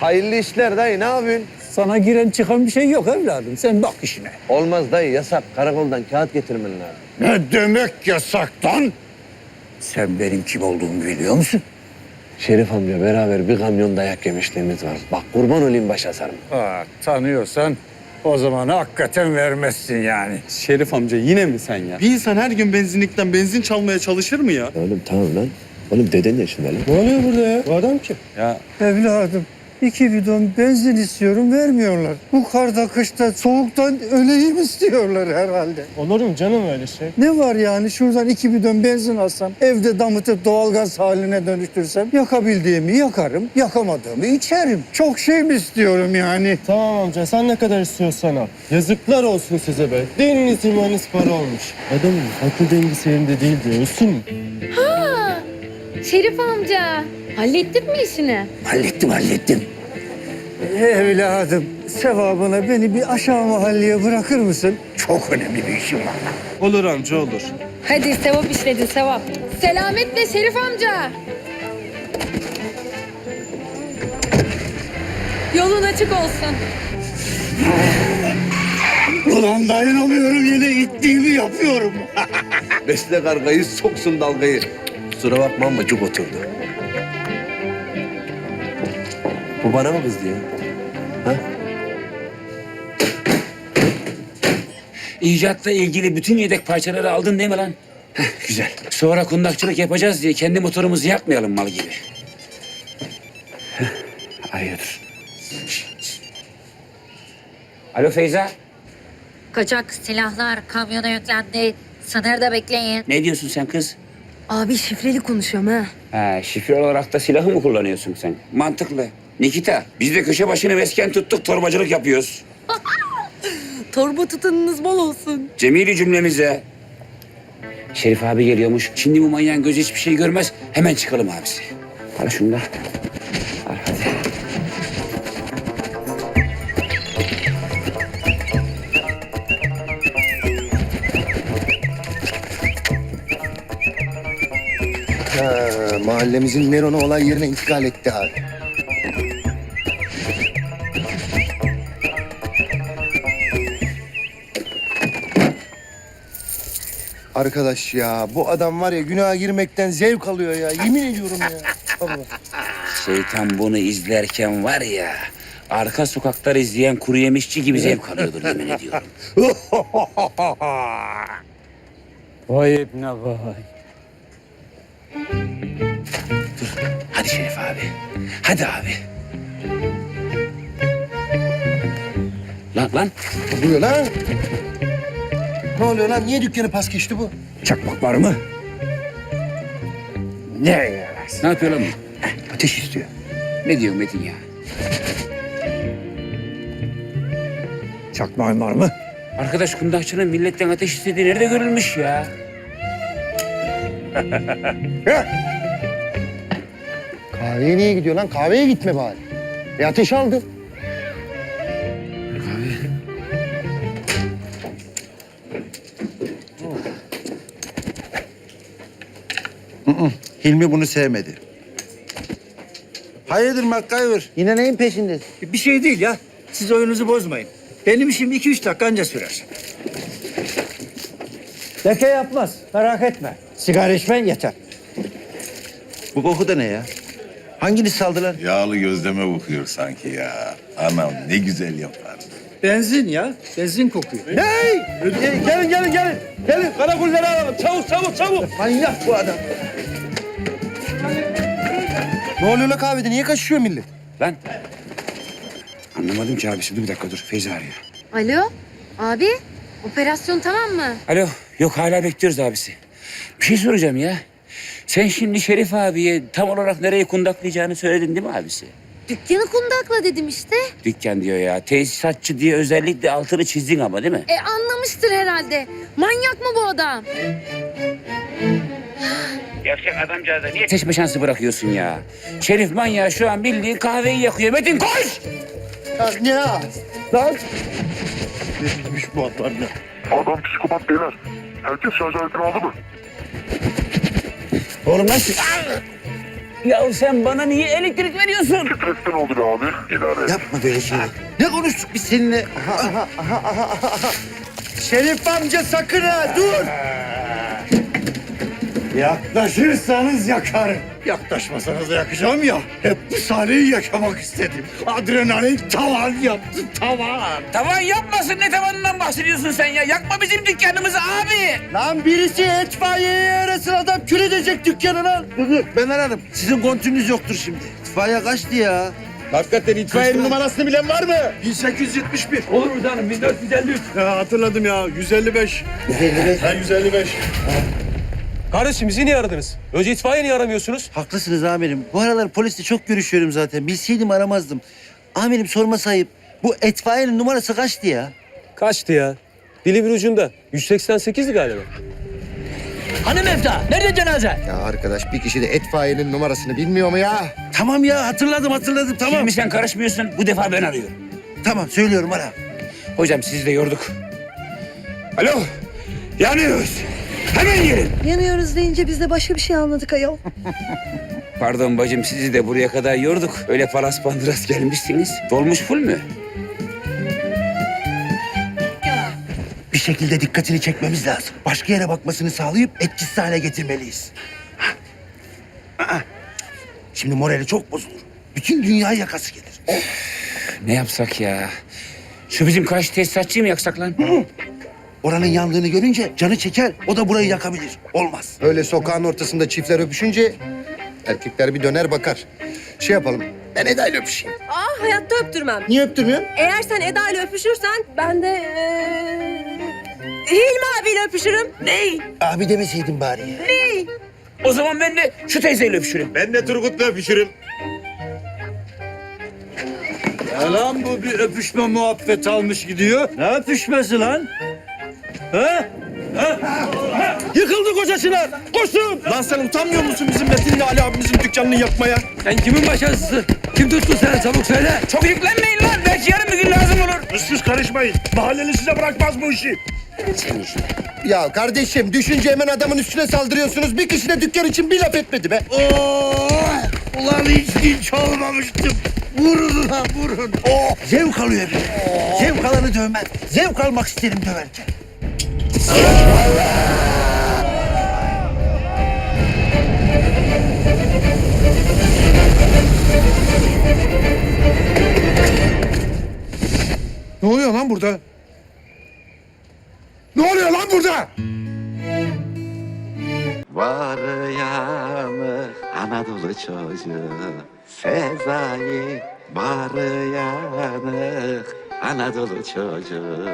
Hayırlı işler dayı ne yapıyorsun? Sana giren çıkan bir şey yok evladım. Sen bak işine. Olmaz dayı yasak. Karakoldan kağıt getirmen lazım. Ne demek yasaktan? Sen benim kim olduğumu biliyor musun? Şerif amca beraber bir kamyon dayak yemişliğimiz var. Bak kurban olayım başa sarma. Aa, tanıyorsan o zaman hakikaten vermezsin yani. Şerif amca yine mi sen ya? Bir insan her gün benzinlikten benzin çalmaya çalışır mı ya? Oğlum tamam lan. Oğlum deden yaşında lan. Ne oluyor burada ya? Bu adam kim? Ya Evladım iki bidon benzin istiyorum vermiyorlar. Bu karda kışta soğuktan öleyim istiyorlar herhalde. Olur mu canım öyle şey? Ne var yani şuradan iki bidon benzin alsam, evde damıtıp doğalgaz haline dönüştürsem yakabildiğimi yakarım, yakamadığımı içerim. Çok şey mi istiyorum yani? Tamam amca sen ne kadar istiyorsan al. Yazıklar olsun size be. Dininiz imanınız para olmuş. Adamın aklı dengesi yerinde değil diyorsun mu? Şerif amca, hallettin mi işini? Hallettim, hallettim. Evladım, sevabına beni bir aşağı mahalleye bırakır mısın? Çok önemli bir işim var. Olur amca olur. Hadi sevap işledin sevap. Selametle Şerif amca. Yolun açık olsun. Ulan dayanamıyorum yine gittiğimi yapıyorum. Besle kargayı soksun dalgayı. Kusura bakma ama cuk oturdu. Bu bana mı kızdı ya? Ha? İcatla ilgili bütün yedek parçaları aldın değil mi lan? Heh, güzel. Sonra kundakçılık yapacağız diye kendi motorumuzu yakmayalım mal gibi. Hayırdır? Alo Feyza, Kaçak silahlar kamyona yüklendi. Sınırda bekleyin. ne diyorsun sen kız? Abi şifreli konuşuyorum ha. Ha, şifre olarak da silahı mı kullanıyorsun sen? Mantıklı. Nikita, biz de köşe başını mesken tuttuk, torbacılık yapıyoruz. Torba tutanınız bol olsun. Cemili cümlemize. Şerif abi geliyormuş. Şimdi bu manyağın gözü hiçbir şey görmez. Hemen çıkalım abisi. Al şunu da. Al hadi. Ha, mahallemizin Neron'u olay yerine intikal etti abi. Arkadaş ya bu adam var ya günaha girmekten zevk alıyor ya. Yemin ediyorum ya. Şeytan bunu izlerken var ya... Arka sokaklar izleyen kuru yemişçi gibi zevk alıyordur yemin ediyorum. Vay ibne vay. Hadi Şerif abi. Hadi abi. Lan lan. Ne oluyor lan? Ne oluyor lan? Niye dükkanı pas geçti bu? Çakmak var mı? Ne ya? Ne yapıyor lan bu? Ateş istiyor. Ne diyor Metin ya? Çakmağın var mı? Arkadaş kundakçının milletten ateş istediği nerede görülmüş ya? Kahveye niye gidiyor lan? Kahveye gitme bari. E ateş aldı. Hilmi bunu sevmedi. Hayırdır MacGyver? Yine neyin peşindesin? Bir şey değil ya. Siz oyunuzu bozmayın. Benim işim iki üç dakika anca sürer. Leke yapmaz. Merak etme. Sigara içmen yeter. Bu koku da ne ya? Hanginiz saldılar? Yağlı gözleme bakıyor sanki ya. Anam ne güzel yapar. Benzin ya. Benzin kokuyor. Hey! Gelin gelin gelin gelin. Gelin karakolları alalım. Çabuk çabuk çabuk. Manyak bu adam. Ne oluyor la kahvede? Niye kaçışıyor millet? Lan. Anlamadım ki abisi. Dur bir dakika dur. Feyza arıyor. Alo, abi operasyon tamam mı? Alo. Yok hala bekliyoruz abisi. Bir şey soracağım ya. Sen şimdi Şerif abiye tam olarak nereye kundaklayacağını söyledin değil mi abisi? Dükkanı kundakla dedim işte. Dükkan diyor ya. Tesisatçı diye özellikle altını çizdin ama değil mi? E anlamıştır herhalde. Manyak mı bu adam? Gerçek adamcağıza niye seçme şansı bırakıyorsun ya? Şerif manyağı şu an bildiğin kahveyi yakıyor. Metin koş! Ya, ne ya? Lan Adam psikopat beyler. Herkes şarj aletini aldı mı? Oğlum lan Ya sen bana niye elektrik veriyorsun? Yapma böyle şeyler. Ne konuştuk biz seninle? Şerif amca sakın ha dur. Yaklaşırsanız yakarım. Yaklaşmasanız da yakacağım ya. Hep bu sahneyi yaşamak istedim. Adrenalin tavan yaptı tavan. Tavan yapmasın ne tavanından bahsediyorsun sen ya? Yakma bizim dükkanımızı abi. Lan birisi itfaiyeyi arasın adam kül edecek dükkanı lan. Ben ararım. Sizin kontünüz yoktur şimdi. İtfaiye kaçtı ya. Hakikaten itfaiyenin numarasını bilen var mı? 1871. Olur mu canım 1453. Ya hatırladım ya 155. 155. Ha 155. Kardeşim bizi niye aradınız? Önce itfaiye niye aramıyorsunuz? Haklısınız amirim. Bu aralar polisle çok görüşüyorum zaten. Bilseydim aramazdım. Amirim sorma sayıp. Bu itfaiyenin numarası kaçtı ya? Kaçtı ya? Dili bir ucunda. 188'di galiba. Ya arkadaş bir kişi de etfaiyenin numarasını bilmiyor mu ya? Tamam ya hatırladım hatırladım tamam. Şimdi sen karışmıyorsun. Bu defa ben arıyorum. Tamam söylüyorum ara. Hocam sizi de yorduk. Alo. Yanıyoruz. Hemen gelin. Yanıyoruz deyince biz de başka bir şey anladık ayol. Pardon bacım sizi de buraya kadar yorduk. Öyle paras pandıras gelmişsiniz. Dolmuş full mü? Bir şekilde dikkatini çekmemiz lazım. Başka yere bakmasını sağlayıp etkisiz hale getirmeliyiz. Aa. Şimdi morali çok bozulur. Bütün dünya yakası gelir. Ne yapsak ya? Şu bizim karşı tesisatçıyı mı yaksak lan? Oranın yandığını görünce canı çeker, o da burayı yakabilir. Olmaz. Öyle sokağın ortasında çiftler öpüşünce erkekler bir döner bakar. Şey yapalım. Ben Eda ile öpüşeyim. Aa hayatta öptürmem. Niye öptürmüyorsun? Eğer sen Eda ile öpüşürsen ben de eee, Hilmi abiyle öpüşürüm. Ney? Abi demeseydin bari ya. O zaman ben de şu teyzeyle öpüşürüm. Ben de Turgut'la öpüşürüm. Ya lan bu bir öpüşme muhabbet almış gidiyor. Ne öpüşmesi lan? Ha? Yıkıldı kocasına. Koşun. Lan sen utanmıyor musun bizim Metin'le Ali abimizin dükkanını yapmaya? Sen kimin başarısısın? Kim tuttu seni çabuk söyle. Çok yüklenmeyin lan. Belki yarın bir gün lazım olur. Siz karışmayın. Mahalleli size bırakmaz bu işi. Sen işte. Ya kardeşim düşünce hemen adamın üstüne saldırıyorsunuz. Bir kişi de dükkan için bir laf etmedi be. Ulan hiç dinç olmamıştım. Vurun lan vurun. Oh, zevk alıyor bir. Zevk alanı dövmez. Zevk almak isterim döverken. Ne oluyor lan burada? Ne oluyor lan burada? Var yanı Anadolu çocuğu Sezai Var Anadolu çocuğu